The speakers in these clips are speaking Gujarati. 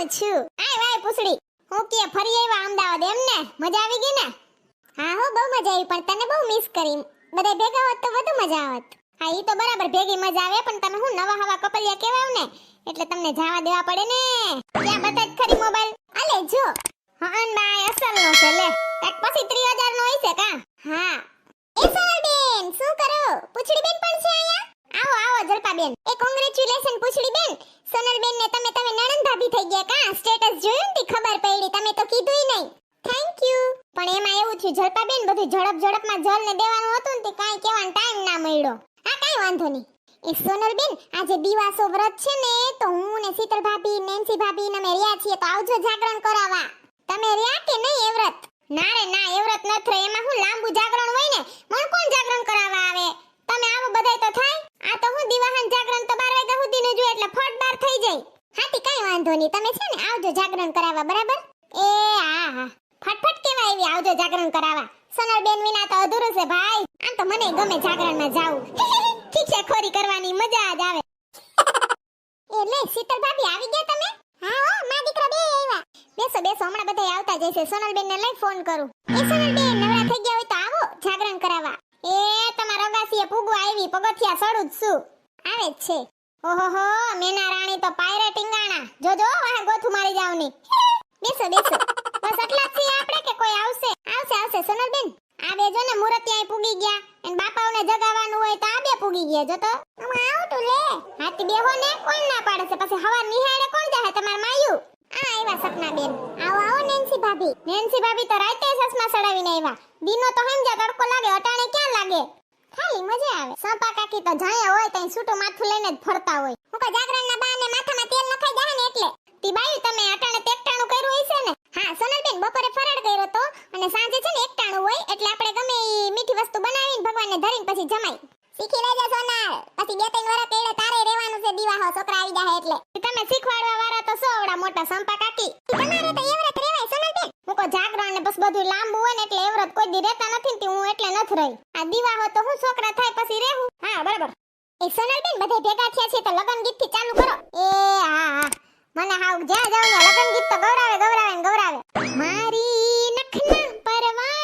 આવું છું. આય વાય પૂછડી. હું કે ફરી આવ્યા અમદાવાદ એમ ને મજા આવી ગઈ ને? હા હો, બહુ મજા આવી, પણ તને બહુ મિસ કરી. બધા ભેગા હોત તો વધુ મજા આવત. હા, ઈ તો બરાબર ભેગી મજા આવે, પણ તમે હું નવા હવા કપલિયા કહેવાવ ને? એટલે તમને જવા દેવા પડે ને? ક્યાં બતા ખરી મોબાઈલ. અલે જો. હા બાય અસલ નો છે, લે. કાક પછી 3000 નો હશે કા? હા. એ બેન, શું કરો? પૂછડી બેન પણ છે અહીંયા? આવો આવો જલપા બેન એ કોંગ્રેચ્યુલેશન પૂછડી બેન. સોનલબેન ને તમે તમે નણંદ ભાભી થઈ ગયા કા? સ્ટેટસ જોયું ને ખબર પડી. તમે તો કીધુંય નહીં. થેન્ક યુ પણ એમાં એવું થયું જલપા બેન બધું ઝડપ ઝડપમાં જલ ને દેવાનું હતું ને તે કાંઈ કહેવાનો ટાઈમ ના મળ્યો. હા, કાંઈ વાંધો નહીં. એ સોનલ બેન આજે દિવાસો વ્રત છે ને, તો હું ને શીતલ ભાભી, નેન્સી ભાભી ને અમે રહ્યા છીએ, તો આવજો જાગરણ કરાવવા. તમે રહ્યા કે નહીં એ વ્રત? ના રે, ના, એ વ્રત ન થાય. એમાં હું લાંબુ જાગરણ હોય ને, મને કોણ જાગરણ કરાવવા આવે તમે આવો બધાય તો થાય આ તો હું દિવાહન જાગરણ તો 12 વાગ્યા સુધીનું જોઈએ એટલે ફટ બાર થઈ જાય હાથી તમે છે ને આવજો જાગરણ કરાવવા, બરાબર? એ હા હા. ફટફટ કેવા આવી, આવજો જાગરણ કરાવવા. સોનલ બેન વિના તો અધૂરું છે, ભાઈ. આમ તો મને ગમે જાગરણમાં જાવું. ઠીક છે, ખોરી કરવાની મજા જ આવે. એટલે શીતલ ભાભી આવી ગયા તમે? હા, હો, મા દીકરા બે આવ્યા. બેસો બેસો, હમણાં બધા આવતા જશે સોનલ બેન ને લઈ ફોન કરું. એ સોનલ બેન નવરા થઈ ગયા હોય તો આવો જાગરણ કરાવવા. એ, તમારા અગાસીએ પૂગવા આવી, પગથિયા સડું જ છું. આવે જ છે. ઓહોહો, મેના રાણી તો પાયરે ટીંગાણા જો, વાહ ગોથું મારી જાવની. બેસો બેસો. બસ એટલા જ છીએ આપણે કે કોઈ આવશે? આવશે આવશે, સોનલબેન. આ બે જો ને મુરત ત્યાં પૂગી ગયા. અને બાપાઓને જગાવવાનું હોય તો આ બે પૂગી ગયા, જો તો. હું આવું તું લે. હાથી બેહો ને, કોણ ના પાડે છે? પછી હવા નિહાળે કોણ જાહે તમાર માયુ? આ આવ્યા સપના બેન આવો આવો, નેન્સી ભાભી. નેન્સી ભાભી તો રાતે સસમા સડાવીને આવ્યા દીનો તો સમજા તડકો લાગે, અટાણે ક્યાં લાગે? ખાલી મજા આવે. સંપા કાકી તો જાય હોય, તઈ છૂટું માથું લઈને જ ફરતા હોય. હું ના જાગરણના બાને માથામાં તેલ નખાઈ જાય ને એટલે તી બાયું તમે અટાણે તેકટાણું કર્યું હશે ને? હા સોનલબેન બપોરે ફરાળ કર્યો તો? અને સાંજે છે ને એકટાણું હોય એટલે આપણે ગમે ઈ મીઠી વસ્તુ બનાવીને ભગવાનને ધરીને પછી જમાઈ. શીખી લેજે સોનાલ. પછી બે ત્રણ વરસ કેડે તારે રહેવાનું છે દીવાહો છોકરા આવી જાય એટલે. તમે શીખવાડવા વાળા તો સોવડા મોટા સંપા કાકી. તમારે તો એવરત રહેવાય સોનલબેન. હું કો જાગરણ ને બસ બધું લાંબુ હોય ને એટલે એવરત કોઈ દી રહેતા નથી ને હું એટલે નથી રહી. આ દીવાહો તો હું છોકરા થાય પછી રહેવું. હા બરાબર. એ સોનલબેન બધે ભેગા થયા છે તો લગન ગીતથી ચાલુ કરો. એ હા હા. મને હાવ જ્યાં જાઉં ત્યાં લગન ગીત તો ગૌરાવે ગૌરાવે ને મારી નખના પરવાળા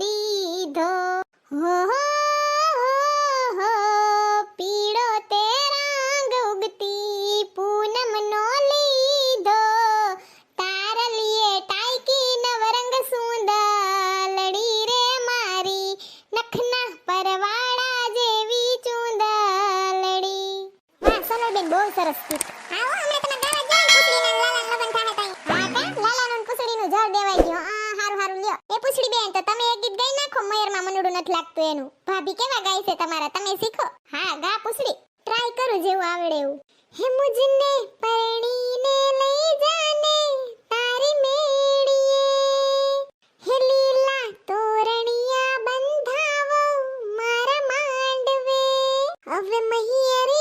દીધો. તે લીધો. તારલીએ ટાઈકી નવરંગ સુંદલડી રે મારી. નખના પરવાળા જેવી ચૂંદલડી વાહ, સોનલબેન, બહુ સરસ લાગતું એનું ભાભી કેવા ગાય છે તમારા? તમે શીખો. હા, ગા પૂછડી. ટ્રાય કરું જેવું આવડે એવું. હે મુજને પરણીને લઈ જાને તારી મેડીએ હે લીલા તોરણિયા બંધાવો મારા માંડવે. હવે મહિયરિયામાં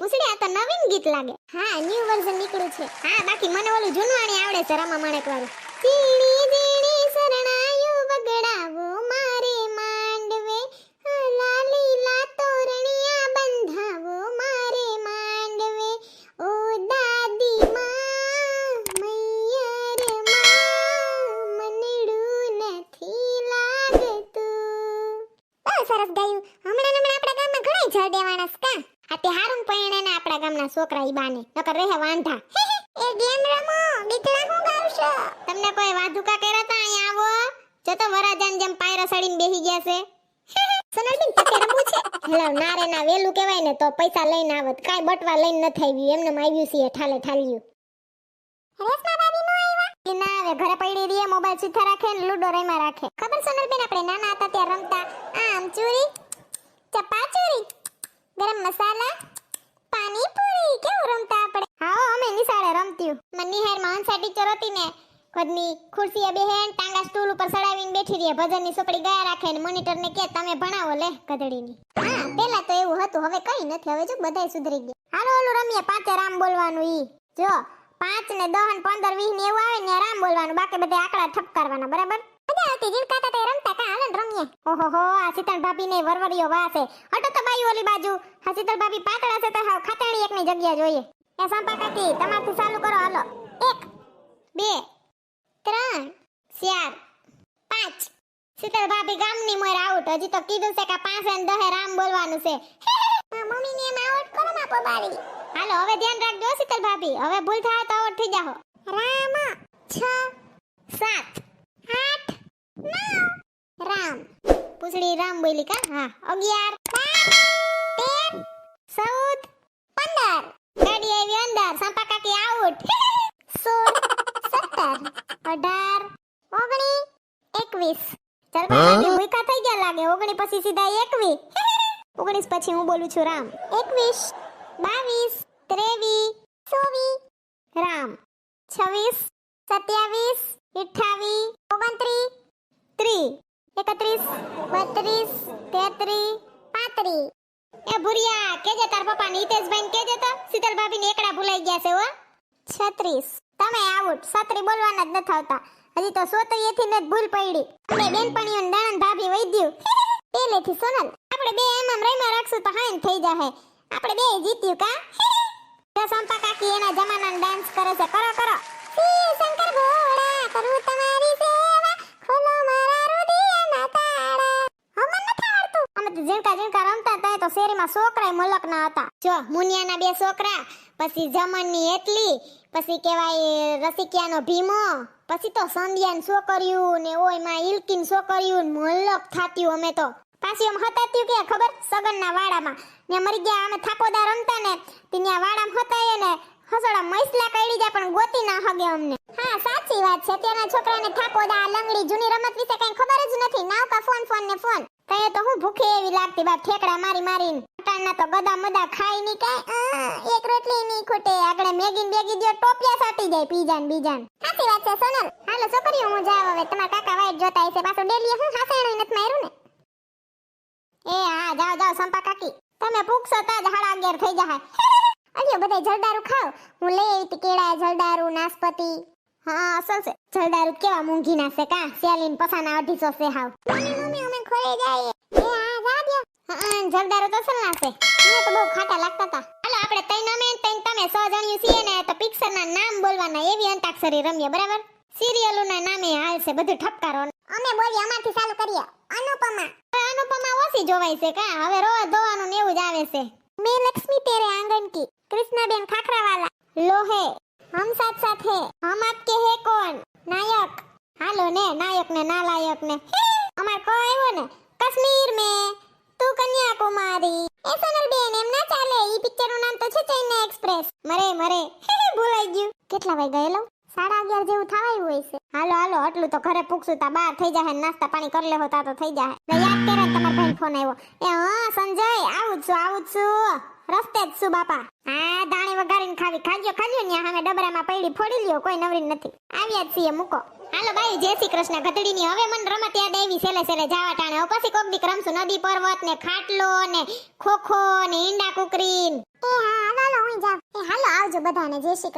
મસ્તીનું ગાયું પૂછડી, આ તો નવીન ગીત લાગે. હા ન્યુ વર્ઝન નીકળ્યું છે. હા, બાકી મને ઓલું જૂનવાણી આવડે છે, રમા માણેક વાળું ઝીણી ઝીણી શરણાયું વગડાવો, મારે માંડવે. હલા લીલા તોરણિયા બંધાવો, મારે માંડવે. ઓ દાદી માં, મૈયરમાં, મનડું નથી લાગતું. બહુ સરસ ગાયું. હમણાં હમણાં આપણા ગામમાં ઘણા જળ માણસ કા? આ તે હારું પરણે ને આપણા ગામના છોકરા ઈ બાને. નકર રહે વાંધા એ ગેમ રમો. બીતડા હું ગાવશો? તમને કોઈ વાધુકા કર્યા તા અહીંયા આવો? જો તો વરાજાન જેમ પાયરા સડીને બેહી ગયા છે. સોનલબેન તકે રમવું છે? હેલો નારે ના વેલું કહેવાય ને તો પૈસા લઈને આવત. કાઈ બટવા લઈને નથી આવ્યું. એમને આવ્યું છે ઠાલે ઠાલ્યું. રેશમા બાબી નો આવ્યા? ના આવે ઘરે પડી રહી મોબાઈલ સીધા રાખે ને લૂડો રમ્યા રાખે. ખબર સોનલબેન આપણે નાના હતા ત્યારે રમતા. આમ ચોરી? ચપા ચોરી ગરમ મસાલા પાણીપુરી કેવું રમતા આપણે હા અમે નિશાળે રમત્યું મને નિહારમાં હંસા ટીચર હતી ને ખુદની ખુરશીએ બેહેન ટાંગા સ્ટૂલ ઉપર ચડાવીને બેઠી રહી, ભજનની સોપડી ગયા રાખે ને મોનિટરને કે, તમે ભણાવો લે ગધડીની. હા, પેલા તો એવું હતું, હવે કઈ નથી, હવે જો બધાય સુધરી ગયા. હાલો ઓલું રમીએ, પાંચે રામ બોલવાનું ઈ. જો, પાંચ ને દહ ને પંદર, વીસ ને એવું આવે ને રામ બોલવાનું, બાકી બધા આંકડા ઠપકારવાના, બરાબર? મજા આવતી જીણકાતા તે રમતા કા? હાલો રમીએ. ઓહો આ શીતળ ભાભી ને વરવડીઓ વાસે. હટો તો બાઈ ઓલી બાજુ. હા શીતળ ભાભી પાતળા છે તો હાવ ખાતેણી એકની જગ્યા જોઈએ. એ સંપા કાકી તમારથી ચાલુ કરો હાલો એક બે ત્રણ ચાર પાંચ શીતળ ભાભી ગામની મોર આઉટ. હજી તો કીધું છે કે પાંચ ને દહે રામ બોલવાનું છે. મમ્મી ને એમ આઉટ કરો માં પબારી હાલો, હવે ધ્યાન રાખજો શીતલ ભાભી. હવે ભૂલ થાય તો આઉટ થઈ જાઓ રામ, છ, સાત, આઠ, નવ, રામ. પૂછડી રામ બોલી કા? હા, અગિયાર તેર, ચૌદ, પંદર. ગાડી આવી અંદર. સંપા કાકી આઉટ. સોળ, સત્તર, અઢાર, ઓગણી, એકવીસ. બાકી ભૂખા થઈ ગયા લાગે. ઓગણી પછી સીધા એકવી ઓગણીસ પછી હું બોલું છું રામ. એકવીસ બાવીસ ત્રેવીસ ચોવીસ રામ. છવ્વીસ સત્યાવીસ અઠ્ઠાવીસ ઓગણત્રીસ ત્રીસ. એકત્રીસ બત્રીસ તેત્રીસ પાંત્રીસ. એ ભુરિયા કેજે તાર પપ્પા નીતેશભાઈ કેજે તો? શીતલ ભાભી ને એકડા ભૂલાઈ ગયા છે હો. છત્રીસ. તમે આઉટ. છત્રી બોલવાના જ નથી આવતા. હજી તો સોતરીએથી એથી મેં ભૂલ પડી. અમે બેનપણીઓ દાણા ભાભી વૈદ્યું પેલેથી સોનલ, આપણે બે એમ એમ રહીમાં રાખશું તો હાઈન થઈ જાહે. આપણે બે જીત્યું કા? તો સંપા કાકી એના જમાનાનો ડાન્સ કરે છે. કરો કરો. શંકર ભોળા, કરું તમારી સેવા. ખોલો મારા હૃદયના તાળા. હમણાં નથી અમે તો ઝીણકા ઝીણકા રમતા હતા તો શેરીમાં છોકરાય મલક ના હતા. જો, મુનિયાના બે છોકરા, પછી જમનની એટલી, પછી કહેવાય રસિકિયાનો ભીમો, પછી તો સંધ્યાન છોકરીયું ને ઓયમાં ઇલકીન છોકરીયું મલક થાત્યું અમે તો. પાછી આમ હતાત્યું કે ખબર? સગનના વાડામાં. ને મરી ગયા, અમે થાકોદા રમતા ને ત્યાં વાડામાં હતા ને, હસડા મૈસલા કઈડી જાય પણ ગોતી ના હગે અમને. હા, સાચી વાત છે. અત્યારના છોકરાને થાકોદા લંગડી જૂની રમત વિશે કઈ ખબર જ નથી. નાવ ફોન ફોન ને ફોન. કઈ તો હું ભૂખી એવી લાગતી બાપ ઠેકડા મારી મારીને. અટાણના તો ગદા મદા ખાઈ ની કાઈ. એક રોટલી ની ખૂટે. આગળ મેગીન બેગી દો ટોપિયા સાટી જાય પીજાન બીજાન. સાચી વાત છે, સોનલ. હાલો, છોકરીઓ, હું જાવ હવે. તમારા કાકા વાઈટ જોતા હશે. પાછું ડેલી હું હાસેણું નથી માર્યું ને? એ, હા, જાઓ જાવ સંપા કાકી. તમે ભૂખશો તો જ હાડા અગિયાર થઈ જાય અલ્યો બધા જલદારું ખાવ હું લઈ આવી કેળા, જલદારું નાસપતિ હા, અસલ છે. જલદારું કેવા મૂંઘી ના છે કા? સેલીન પસાના અઢીસો છે હાવ. ખોઈ જાય એ હા જા દ્યો હા જલદારું તો અસલ ના છે મને તો બહુ ખાટા લાગતા હતા હાલો આપણે તૈન અમે ને તૈન તમે સો જણ્યું છીએ ને તો પિક્ચર ના નામ બોલવાના એવી અંતાક્ષરી રમીએ બરાબર સિરિયલો ના નામે હાલશે બધું ઠપકારો અમે બોલીએ અમારથી ચાલુ કરીએ અનુપમા હવે અનુપમા ઓછી જોવાય છે કા હવે રોવા ધોવાનું ને એવું જ આવે છે मैं लक्ष्मी तेरे आंगन की कृष्णाबेन खाखरावाला लोहे हम साथ साथ है हम आपके है कौन नायक हालो ने नायक ने नालायक ने અમાર કો આવ્યો ને, કાશ્મીર મે, તું કન્યાકુમારી. એ સોનલ બેન એમ ના ચાલે, ઈ પિક્ચરનું નામ તો છે ચેન્નઈ એક્સપ્રેસ મરે મરે. ભૂલાઈ ગયું. કેટલા વાગે ગયેલો? સાડા અગિયાર જેવું થવાયું હોય છે. હાલો હાલો, આટલું તો ઘરે પૂછું તા બાર થઈ જાય નાસ્તા પાણી કરી લેવો તા તો થઈ જાય યાદ કરે ને ભાઈ ફોન આવ્યો. એ, હા, સંજય, આવું છું આવું છું. રસ્તે જ છું, બાપા. વઘારીને ખાવી. ખાજો ખાજો ને સામે ડબરામાં પડી, ફોડી લ્યો, કોઈ નવરી નથી. આવ્યા છીએ, મૂકો. હાલો ભાઈ જય શ્રી કૃષ્ણ ગધડીની હવે મન રમત યાદ આવી સેલે સેલે જાવા ટાણે. પછી કોક દી રમશું નદી પર્વત ને ખાટલો ને ખોખો ને ઈંડા કુકરી હાલો આવજો બધાને. જય શ્રી